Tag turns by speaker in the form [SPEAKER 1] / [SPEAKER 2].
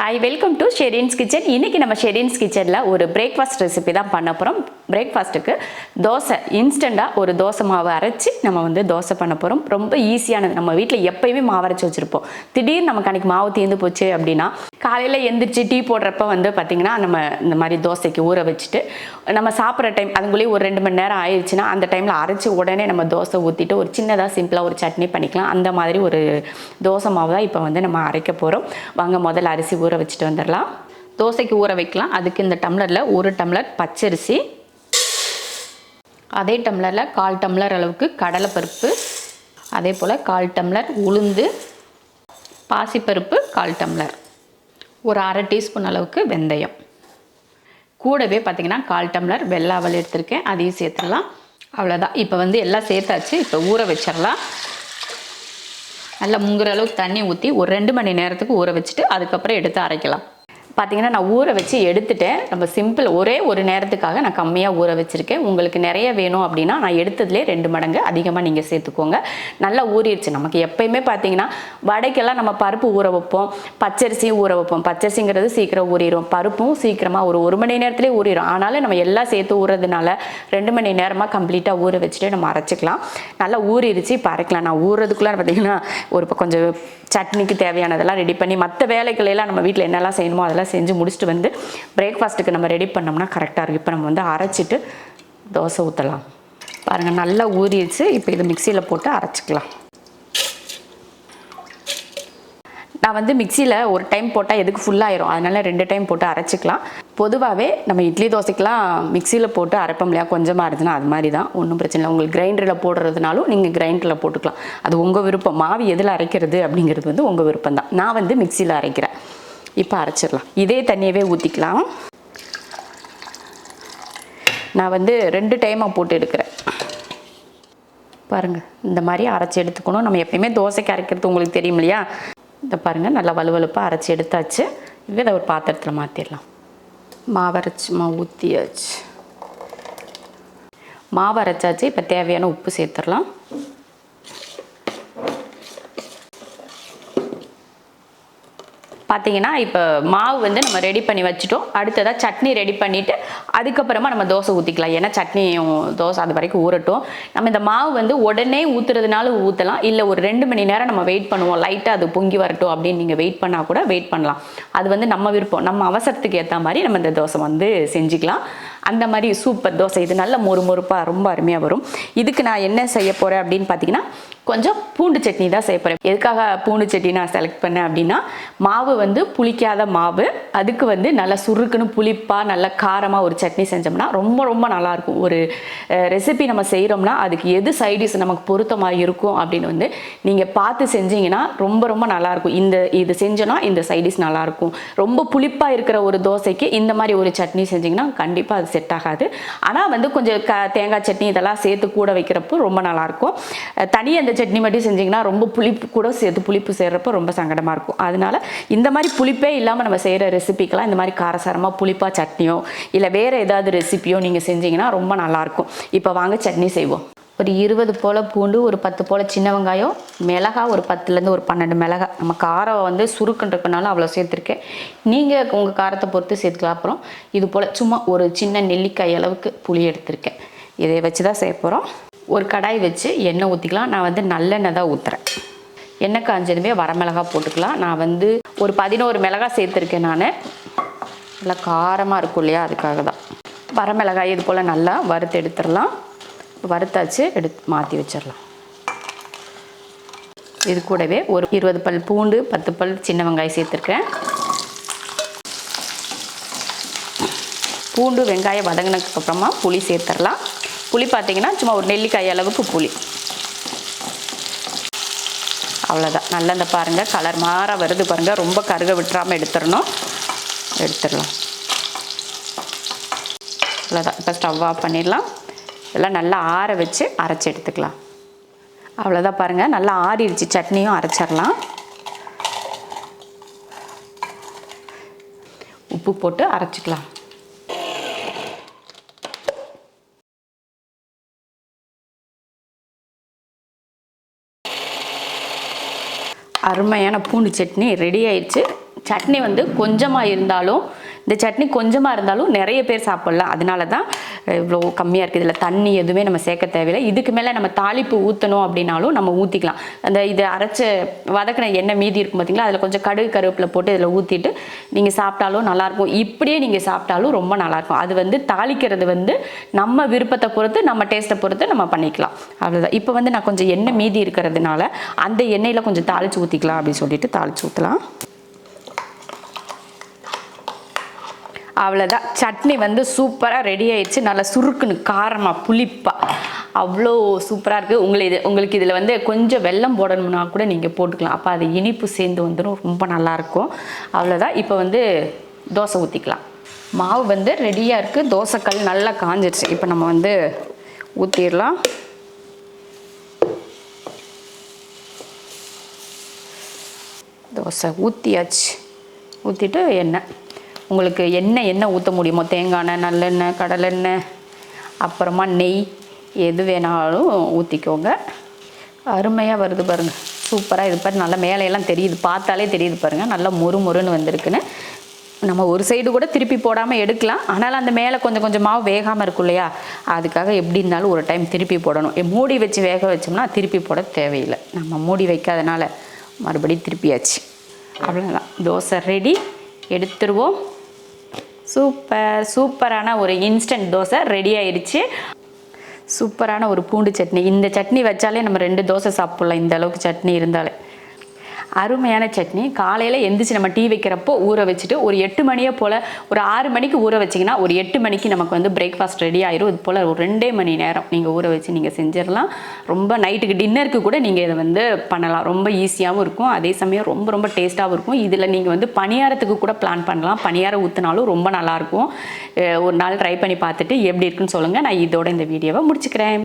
[SPEAKER 1] Hi welcome to Sherin's kitchen இன்றைக்கி நம்ம ஷெரீன்ஸ் கிச்சனில் ஒரு பிரேக்ஃபாஸ்ட் ரெசிபி தான் பண்ண போகிறோம் பிரேக்ஃபாஸ்ட்டுக்கு தோசை. இன்ஸ்டண்ட்டாக ஒரு தோசை மாவு அரைச்சி நம்ம வந்து தோசை பண்ண போகிறோம் ரொம்ப ஈஸியானது நம்ம வீட்டில் எப்பயுமே மாவு அரைச்சி வச்சுருப்போம். திடீர்னு நமக்கு அன்றைக்கி மாவு தீர்ந்து போச்சு அப்படின்னா காலையில் எந்திரிச்சு டீ போடுறப்ப வந்து பார்த்திங்கன்னா நம்ம இந்த மாதிரி தோசைக்கு ஊற வச்சுட்டு நம்ம சாப்பிட்ற டைம் அதுக்குள்ளேயே ஒரு ரெண்டு மணி நேரம் ஆயிடுச்சுன்னா அந்த டைமில் அரைச்சி உடனே நம்ம தோசை ஊற்றிட்டு ஒரு சின்னதாக சிம்பிளாக ஒரு சட்னி பண்ணிக்கலாம். அந்த மாதிரி ஒரு தோசை மாவு தான் இப்போ வந்து நம்ம அரைக்க போகிறோம் வாங்க முதல்ல அரிசி ஊற வச்சுட்டு வந்துடலாம். தோசைக்கு ஊற வைக்கலாம். அதுக்கு இந்த டம்ளரில் ஒரு டம்ளர் பச்சரிசி அதே டம்ளரில் கால் டம்ளர் அளவுக்கு கடலைப்பருப்பு அதே போல் கால் டம்ளர் உளுந்து பாசிப்பருப்பு கால் டம்ளர். ஒரு அரை டீஸ்பூன் அளவுக்கு வெந்தயம். கூடவே பார்த்திங்கன்னா கால் டம்ளர் வெள்ளாவல் எடுத்திருக்கேன். அதையும் சேர்த்துடலாம். அவ்வளோதான் இப்போ வந்து எல்லாம் சேர்த்தாச்சு. இப்போ ஊற வச்சிடலாம். நல்லா முங்குற அளவுக்கு தண்ணி ஊற்றி ஒரு ரெண்டு மணி நேரத்துக்கு ஊற வச்சுட்டு அதுக்கப்புறம் எடுத்து அரைக்கலாம். பார்த்தீங்கன்னா நான் ஊற வச்சு எடுத்துட்டேன். நம்ம சிம்பிள் ஒரே ஒரு நேரத்துக்காக நான் கம்மியாக ஊற வச்சுருக்கேன். உங்களுக்கு நிறைய வேணும் அப்படின்னா நான் எடுத்ததுலேயே ரெண்டு மடங்கு அதிகமாக நீங்கள் சேர்த்துக்கோங்க. நல்லா ஊறிடுச்சு நமக்கு எப்பயுமே பார்த்தீங்கன்னா வடைக்கெல்லாம் நம்ம பருப்பு ஊற வைப்போம். பச்சரிசியும் ஊற வைப்போம். பச்சரிசிங்கிறது சீக்கிரம் ஊறிடும் பருப்பும் சீக்கிரமாக ஒரு ஒரு மணி நேரத்துலேயே ஊறிடும் ஆனாலும் நம்ம எல்லாம் சேர்த்து ஊறதுனால ரெண்டு மணி நேரமாக கம்ப்ளீட்டாக ஊற வச்சுட்டு நம்ம அரைச்சிக்கலாம். நல்லா ஊறிடுச்சு இப்போ அரைக்கலாம். நான் ஊறுறதுக்குள்ளே பார்த்தீங்கன்னா ஒரு இப்போ கொஞ்சம் சட்னிக்கு தேவையானதெல்லாம் ரெடி பண்ணி மற்ற வேலைகளெல்லாம் நம்ம வீட்டில் என்னெல்லாம் செய்யணுமோ அதெல்லாம் செஞ்சு முடிச்சுட்டு வந்து பிரேக்ஃபாஸ்ட்டுக்கு நம்ம ரெடி பண்ணோம்னா கரெக்டாக இருக்கும். இப்போ நம்ம வந்து அரைச்சிட்டு தோசை ஊற்றலாம் பாருங்கள் நல்லா ஊறிடுச்சு. இப்போ இதை மிக்சியில் போட்டு அரைச்சிக்கலாம். நான் வந்து மிக்சியில் ஒரு டைம் போட்டால் எதுக்கு ஃபுல்லாயிரும் அதனால ரெண்டு டைம் போட்டு அரைச்சிக்கலாம். பொதுவாகவே நம்ம இட்லி தோசைக்கெலாம் மிக்சியில் போட்டு அரைப்போம் இல்லையா? கொஞ்சமாக இருந்துச்சுன்னா அது மாதிரி தான் ஒன்றும் பிரச்சனை இல்லை. உங்களுக்கு கிரைண்டரில் போடுறதுனாலும் நீங்கள் கிரைண்டரில் போட்டுக்கலாம். அது உங்கள் விருப்பம். மாவு எதில் அரைக்கிறது அப்படிங்கிறது வந்து உங்கள் விருப்பம் தான் நான் வந்து மிக்சியில் அரைக்கிறேன். இப்போ அரைச்சிடலாம். இதே தண்ணியவே ஊற்றிக்கலாம் நான் வந்து ரெண்டு டைமாக போட்டு எடுக்கிறேன். பாருங்கள் இந்த மாதிரி அரைச்சி எடுத்துக்கணும். நம்ம எப்பயுமே தோசைக்கு அரைக்கிறது உங்களுக்கு தெரியும் இல்லையா? இந்த பாருங்கள் நல்லா வலுவலுப்பாக அரைச்சி எடுத்தாச்சு. இதை ஒரு பாத்திரத்தில் மாற்றிடலாம் மாவரைச்சி அரைச்சி மாவு ஊற்றியாச்சு மாவு அரைச்சாச்சு இப்போ தேவையான உப்பு சேர்த்துடலாம். பார்த்தீங்கன்னா இப்போ மாவு வந்து நம்ம ரெடி பண்ணி வச்சுட்டோம். அடுத்ததாக சட்னி ரெடி பண்ணிவிட்டு அதுக்கப்புறமா நம்ம தோசை ஊற்றிக்கலாம் ஏன்னா சட்னியும் தோசை அது வரைக்கும் ஊறட்டும். நம்ம இந்த மாவு வந்து உடனே ஊற்றுறதுனால ஊற்றலாம் இல்லை ஒரு ரெண்டு மணி நேரம் நம்ம வெயிட் பண்ணுவோம். லைட்டாக அது பொங்கி வரட்டும் அப்படின்னு நீங்கள் வெயிட் பண்ணால் கூட வெயிட் பண்ணலாம். அது வந்து நம்ம விருப்பம். நம்ம அவசரத்துக்கு ஏற்ற மாதிரி நம்ம இந்த தோசை வந்து செஞ்சுக்கலாம். அந்த மாதிரி சூப்பர் தோசை. இது நல்ல மொறு மொறுப்பாக ரொம்ப அருமையாக வரும். இதுக்கு நான் என்ன செய்ய போகிறேன் அப்படின்னு பார்த்தீங்கன்னா கொஞ்சம் பூண்டு சட்னி தான் செய்ய போகிறேன் எதுக்காக பூண்டு சட்னி நான் செலக்ட் பண்ணேன் அப்படின்னா மாவு வந்து புளிக்காத மாவு அதுக்கு வந்து நல்லா சுருக்குன்னு புளிப்பாக நல்ல காரமாக ஒரு சட்னி செஞ்சோம்னா ரொம்ப ரொம்ப நல்லாயிருக்கும் ஒரு ரெசிபி நம்ம செய்கிறோம்னா அதுக்கு எது சைடிஷ் நமக்கு பொருத்தமாக இருக்கும் அப்படின்னு வந்து நீங்கள் பார்த்து செஞ்சீங்கன்னா ரொம்ப ரொம்ப நல்லாயிருக்கும் இந்த இது செஞ்சோன்னா இந்த சைடிஷ் நல்லாயிருக்கும் ரொம்ப புளிப்பாக இருக்கிற ஒரு தோசைக்கு இந்த மாதிரி ஒரு சட்னி செஞ்சிங்கன்னா கண்டிப்பாக அது செட் ஆகாது. ஆனால் வந்து கொஞ்சம் க தேங்காய் சட்னி இதெல்லாம் சேர்த்து கூட வைக்கிறப்போ ரொம்ப நல்லாயிருக்கும் தனியாக இந்த சட்னி மட்டும் செஞ்சிங்கன்னா ரொம்ப புளிப்பு கூட சேர்த்து புளிப்பு செய்கிறப்ப ரொம்ப சங்கடமாக இருக்கும். அதனால இந்த மாதிரி புளிப்பே இல்லாமல் நம்ம செய்கிற ரெசிபிக்கெலாம் இந்த மாதிரி காரசாரமாக புளிப்பாக சட்னியோ இல்லை வேறு ஏதாவது ரெசிபியோ நீங்கள் செஞ்சீங்கன்னா ரொம்ப நல்லாயிருக்கும் இப்போ வாங்க சட்னி செய்வோம். ஒரு இருபது போல் பூண்டு ஒரு பத்து போல் சின்ன வெங்காயம் மிளகா ஒரு பத்துலேருந்து ஒரு பன்னெண்டு மிளகா. நம்ம காரம் வந்து சுருக்குன்றதுனால அவ்வளோ சேர்த்துருக்கேன். நீங்கள் உங்கள் காரத்தை பொறுத்து சேர்த்துக்கலாம். அப்புறம் இது போல் சும்மா ஒரு சின்ன நெல்லிக்காய் அளவுக்கு புளி எடுத்திருக்கேன். இதை வச்சு தான் செய்ய போகிறோம் ஒரு கடாய் வச்சு எண்ணெய் ஊற்றிக்கலாம் நான் வந்து நல்லெண்ணெய் தான் ஊற்றுறேன் எண்ணெய் காஞ்சதுமே வரமிளகா போட்டுக்கலாம். நான் வந்து ஒரு பதினோரு மிளகா சேர்த்துருக்கேன் நான். நல்லா காரமாக இருக்கும் இல்லையா? அதுக்காக தான். வரமிளகாய் இது போல் நல்லா வறுத்து எடுத்துடலாம். வறுத்தாச்சு எடுத்து மாற்றி வச்சிடலாம். இது கூடவே ஒரு இருபது பல் பூண்டு பத்து பல் சின்ன வெங்காயம் சேர்த்துருக்கேன். பூண்டு வெங்காயம் வதங்கினதுக்கு அப்புறமா புளி சேர்த்துடலாம். புளி பார்த்தீங்கன்னா சும்மா ஒரு நெல்லிக்காய் அளவுக்கு புளி. அவ்வளோதான் நல்லா இந்த பாருங்கள் கலர் மாற வருது பாருங்கள் ரொம்ப கருக விட்டுறாமல் எடுத்துடணும். எடுத்துடலாம். அவ்வளோதான் இப்போ ஸ்டவ் ஆஃப் பண்ணிடலாம். இதெல்லாம் நல்லா ஆற வச்சு அரைச்சி எடுத்துக்கலாம். அவ்வளோதான் பாருங்கள் நல்லா ஆறிடுச்சு. சட்னியும் அரைச்சிடலாம். உப்பு போட்டு அரைச்சிக்கலாம். அருமையான பூண்டு சட்னி ரெடி ஆயிடுச்சு. சட்னி வந்து கொஞ்சமாக இருந்தாலும் இந்த சட்னி கொஞ்சமாக இருந்தாலும் நிறைய பேர் சாப்பிட்லாம் அதனால தான் இவ்வளோ கம்மியாக இருக்குது. இதில் தண்ணி எதுவுமே நம்ம சேர்க்க தேவையில்லை. இதுக்கு மேலே நம்ம தாளிப்பு ஊற்றணும் அப்படின்னாலும் நம்ம ஊற்றிக்கலாம் அந்த இதை அரைச்ச வதக்கின எண்ணெய் மீதி இருக்கும் பார்த்தீங்களா அதில் கொஞ்சம் கடுகு கருவேப்பில் போட்டு இதில் ஊற்றிட்டு நீங்கள் சாப்பிட்டாலும் நல்லாயிருக்கும் இப்படியே நீங்கள் சாப்பிட்டாலும் ரொம்ப நல்லாயிருக்கும் அது வந்து தாளிக்கிறது வந்து நம்ம விருப்பத்தை பொறுத்து நம்ம டேஸ்ட்டை பொறுத்து நம்ம பண்ணிக்கலாம். அவ்வளோதான் இப்போ வந்து நான் கொஞ்சம் எண்ணெய் மீதி இருக்கிறதுனால அந்த எண்ணெயில் கொஞ்சம் தாளித்து ஊற்றிக்கலாம் அப்படின்னு சொல்லிட்டு தாளித்து ஊற்றலாம் அவ்வளோதான் சட்னி வந்து சூப்பராக ரெடி ஆயிடுச்சு. நல்லா சுருக்குன்னு காரமாக புளிப்பாக அவ்வளோ சூப்பராக இருக்குது உங்களை இது உங்களுக்கு இதில் வந்து கொஞ்சம் வெல்லம் போடணும்னா கூட நீங்கள் போட்டுக்கலாம். அப்போ அது இனிப்பு சேர்ந்து வந்துடும் ரொம்ப நல்லாயிருக்கும் அவ்வளோதான் இப்போ வந்து தோசை ஊற்றிக்கலாம் மாவு வந்து ரெடியாக இருக்குது தோசைக்கல் நல்லா காஞ்சிடுச்சு இப்போ நம்ம வந்து ஊற்றிடலாம் தோசை ஊற்றியாச்சு ஊற்றிட்டு எண்ணெய். உங்களுக்கு என்ன எண்ணெய் ஊற்ற முடியுமோ தேங்காய் எண்ணெய் நல்லெண்ணெய் கடலெண்ணெய் அப்புறமா நெய் எது வேணாலும் ஊற்றிக்கோங்க அருமையாக வருது பாருங்கள் சூப்பராக இது பாரு நல்லா மேலையெல்லாம் தெரியுது. பார்த்தாலே தெரியுது பாருங்கள் நல்லா மொறு மொறுன்னு வந்திருக்குன்னு. நம்ம ஒரு சைடு கூட திருப்பி போடாமல் எடுக்கலாம். ஆனால் அந்த மேலே கொஞ்சம் கொஞ்சமாக வேகாமல் இருக்கும் இல்லையா? அதுக்காக எப்படி இருந்தாலும் ஒரு டைம் திருப்பி போடணும். மூடி வச்சு வேக வச்சோம்னா திருப்பி போட தேவையில்லை. நம்ம மூடி வைக்காதனால மறுபடியும் திருப்பியாச்சு. அவ்வளோதான் தோசை ரெடி எடுத்துருவோம். சூப்பர் சூப்பரான ஒரு இன்ஸ்டன்ட் தோசை ரெடி ஆயிடுச்சு. சூப்பரான ஒரு பூண்டு சட்னி. இந்த சட்னி வச்சாலே நம்ம ரெண்டு தோசை சாப்பிட்லாம் இந்த அளவுக்கு சட்னி இருந்தாலே. அருமையான சட்னி. காலையில் எந்திரிச்சு நம்ம டீ வைக்கிறப்போ ஊற வச்சுட்டு ஒரு எட்டு மணியை போல் ஒரு ஆறு மணிக்கு ஊற வச்சிங்கன்னா ஒரு எட்டு மணிக்கு நமக்கு வந்து பிரேக்ஃபாஸ்ட் ரெடி ஆயிரும். இது போல் ஒரு ரெண்டே மணி நேரம் நீங்கள் ஊற வச்சு நீங்கள் செஞ்சிடலாம். ரொம்ப நைட்டுக்கு டின்னருக்கு கூட நீங்கள் இதை வந்து பண்ணலாம். ரொம்ப ஈஸியாகவும் இருக்கும். அதே சமயம் ரொம்ப ரொம்ப டேஸ்ட்டாகவும் இருக்கும். இதில் நீங்கள் வந்து பணியாரத்துக்கு கூட பிளான் பண்ணலாம். பணியாரம் ஊற்றினாலும் ரொம்ப நல்லாயிருக்கும் ஒரு நாள் ட்ரை பண்ணி பார்த்துட்டு எப்படி இருக்குன்னு சொல்லுங்கள் நான் இதோட இந்த வீடியோவை முடிச்சுக்கிறேன்.